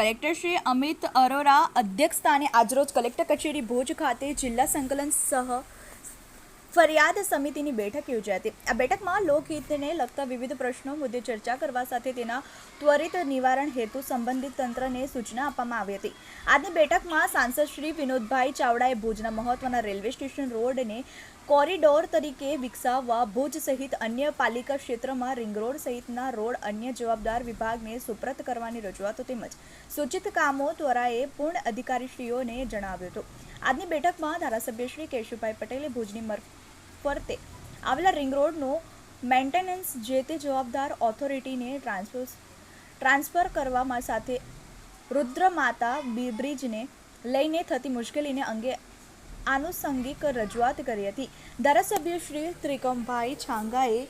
Collector Shri Amit Arora અધ્યક્ષસ્થાને આજરોજ collector કચેરી ભુજ ખાતે જિલ્લા સંકલન સહ ફરિયાદ સમિતિની બેઠક યોજાઈ હતી. આ બેઠકમાં લોકહિતને લગતા વિવિધ પ્રશ્નો મુદ્દે ચર્ચા કરવા સાથે તેના ત્વરિત નિવારણ હેતુ સંબંધિત તંત્રને સૂચના આપવામાં આવી હતી. આજની બેઠકમાં સાંસદ શ્રી વિનોદભાઈ ચાવડાએ ભુજના મહત્વના રેલવે સ્ટેશન રોડને કોરિડોર તરીકે વિકસાવવા ભુજ સહિત અન્ય પાલિકા ક્ષેત્રમાં રિંગ રોડ સહિતના રોડ અન્ય જવાબદાર વિભાગને સુપ્રત કરવાની રજૂઆતો તેમજ સૂચિત કામો ત્વરાએ પૂર્ણ અધિકારીશ્રીઓને જણાવ્યું હતું. આજની બેઠકમાં ધારાસભ્ય શ્રી કેશુભાઈ પટેલે ભુજની ફરતે. આવેલા રિંગ રોડનું મેન્ટેનન્સ જે તે જવાબદાર ઓથોરિટીને ટ્રાન્સફર ટ્રાન્સફર કરવામાં સાથે રુદ્રમાતા બ્રિજને લઈને થતી મુશ્કેલીને અંગે આનુષંગિક રજૂઆત કરી હતી. ધારાસભ્ય શ્રી ત્રિકમભાઈ છાંગાએ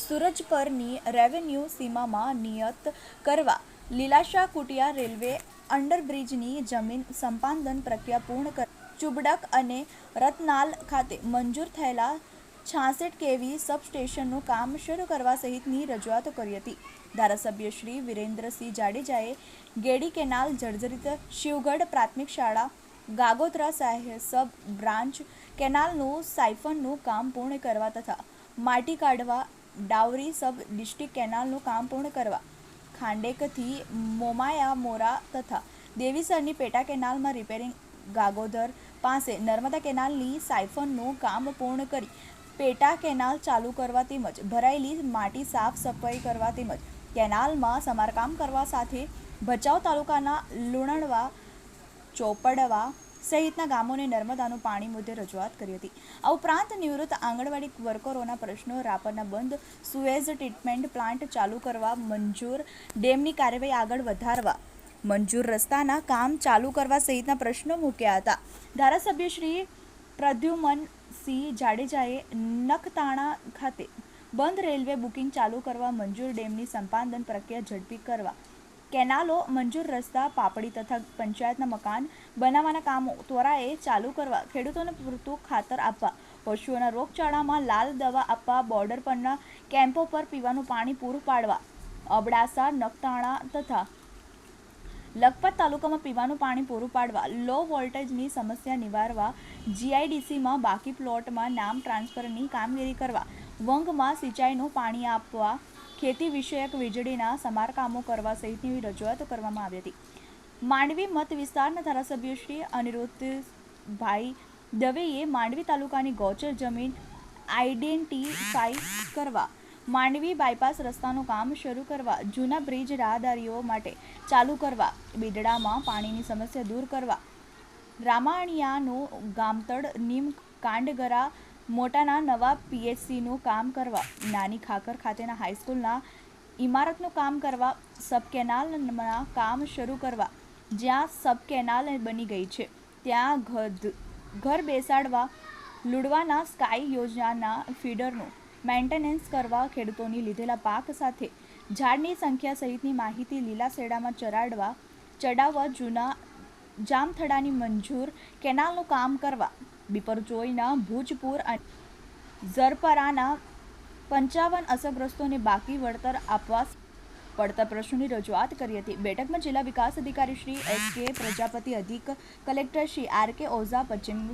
સુરજ પરની રેવન્યુ સીમામાં નિયત કરવા લીલાશા કુટિયા રેલવે અંડરબ્રિજની જમીન સંપાદન પ્રક્રિયા પૂર્ણ કર. ચુબડક અને રતનાલ ખાતે મંજૂર થયેલા છાસઠ કેવી સબસ્ટેશનનું કામ શરૂ કરવા સહિતની રજૂઆતો કરી હતી. ધારાસભ્ય શ્રી વિરેન્દ્રસિંહ જાડેજાએ ગેડી કેનાલ જર્જરિત શિવગઢ પ્રાથમિક શાળા, ગાગોત્રા સાહેબ સબ બ્રાન્ચ કેનાલનું સાયફનનું કામ પૂર્ણ કરવા તથા માટી કાઢવા, ડાવરી સબ ડિસ્ટ્રિક્ટ કેનાલનું કામ પૂર્ણ કરવા, ખાંડેકથી મોમાયા મોરા તથા દેવીસરની પેટા કેનાલમાં રિપેરિંગ ગાગોદર પાસે નર્મદા કેનાલની સાયફનનું કામ પૂર્ણ કરી પેટા કેનાલ ચાલુ કરવા તેમજ ભરાયેલી માટી સાફ સફાઈ કરવા તેમજ કેનાલમાં સમારકામ કરવા સાથે ભચાઉ તાલુકાના લુણણવા, ચોપડવા સહિતના ગામોને નર્મદાનું પાણી મુદ્દે રજૂઆત કરી હતી. આ ઉપરાંત નિવૃત્ત આંગણવાડી વર્કરોના પ્રશ્નો, રાપરના બંધ, સુએઝ ટ્રીટમેન્ટ પ્લાન્ટ ચાલુ કરવા, મંજૂર ડેમની કાર્યવાહી આગળ વધારવા, મંજૂર રસ્તાના કામ ચાલુ કરવા સહિતના પ્રશ્નો મૂક્યા હતા. ધારાસભ્ય શ્રી પ્રદ્યુમનસિંહ જાડેજાએ નખતાણા ખાતે બંધ રેલવે બુકિંગ ચાલુ કરવા મંજૂર ડેમની સંપાદન પ્રક્રિયા ઝડપી કરવા, કેનાલો મંજૂર રસ્તા, પાપડી તથા પંચાયતના મકાન બનાવવાના કામો ત્વરાએ ચાલુ કરવા, ખેડૂતોને પૂરતું ખાતર આપવા, પશુઓના રોગચાળામાં લાલ દવા આપવા, બોર્ડર પરના કેમ્પો પર પીવાનું પાણી પૂરું પાડવા, અબડાસા, નખતાણા તથા લખપત તાલુકામાં પીવાનું પાણી પૂરું પાડવા લો વોલ્ટેજની સમસ્યા નિવારવા જીઆઈડીસીમાં બાકી પ્લોટમાં નામ ટ્રાન્સફરની કામગીરી કરવા, વંગમાં સિંચાઈનું પાણી આપવા, ખેતી વિષયક વીજળીના સમારકામો કરવા સહિતની રજૂઆતો કરવામાં આવી હતી. માંડવી મત વિસ્તારના ધારાસભ્ય શ્રી અનિરુદ્ધભાઈ દવેએ માંડવી તાલુકાની ગૌચર જમીન આઈડેન્ટિફાઈ કરવા માંડવી બાયપાસ રસ્તાનું કામ શરૂ કરવા, જૂના બ્રિજ રાહદારીઓ માટે ચાલુ કરવા, બિદડામાં પાણીની સમસ્યા દૂર કરવા. રામાણિયાનું ગામતળ, નીમ, કાંડગરા, મોટાના નવા પીએચસીનું કામ કરવા, નાની ખાકર ખાતેના હાઈસ્કૂલના ઇમારતનું કામ કરવા સબ કેનાલના કામ શરૂ કરવા, જ્યાં સબ કેનાલ બની ગઈ છે. ત્યાં ઘર બેસાડવા, લુડવાના સ્કાય યોજનાના ફીડરનું મેન્ટેનન્સ કરવા ખેડૂતોની લીધેલા પાક સાથે ઝાડની સંખ્યા સહિતની માહિતી લીલા શેડામાં ચરાડવા, ચડાવવા, જૂના જામથડાની મંજૂર, કેનાલનું કામ કરવા બિપરજોઈના ભૂજપુર અને ઝરપરાના પંચાવન અસરગ્રસ્તોને બાકી વળતર આપવા પડતર પ્રશ્નોની રજૂઆત કરી હતી. બેઠકમાં જિલ્લા વિકાસ અધિકારી શ્રી એસ કે પ્રજાપતિ, અધિક collector Shri R K Ojha, પશ્ચિમ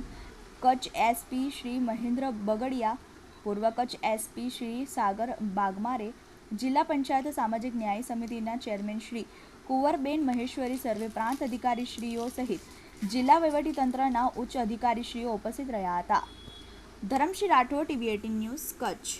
કચ્છ એસપી શ્રી મહેન્દ્ર બગડિયા પૂર્વ કચ્છ એસપી શ્રી સાગર બાગમારે જિલ્લા પંચાયત સામાજિક ન્યાય સમિતિના ચેરમેન શ્રી કુંવરબેન મહેશ્વરી, સર્વે પ્રાંત અધિકારીશ્રીઓ સહિત જિલ્લા વહીવટીતંત્રના ઉચ્ચ અધિકારીશ્રીઓ ઉપસ્થિત રહ્યા હતા. Dharamshri Rathod, TV eighteen news, Kutch.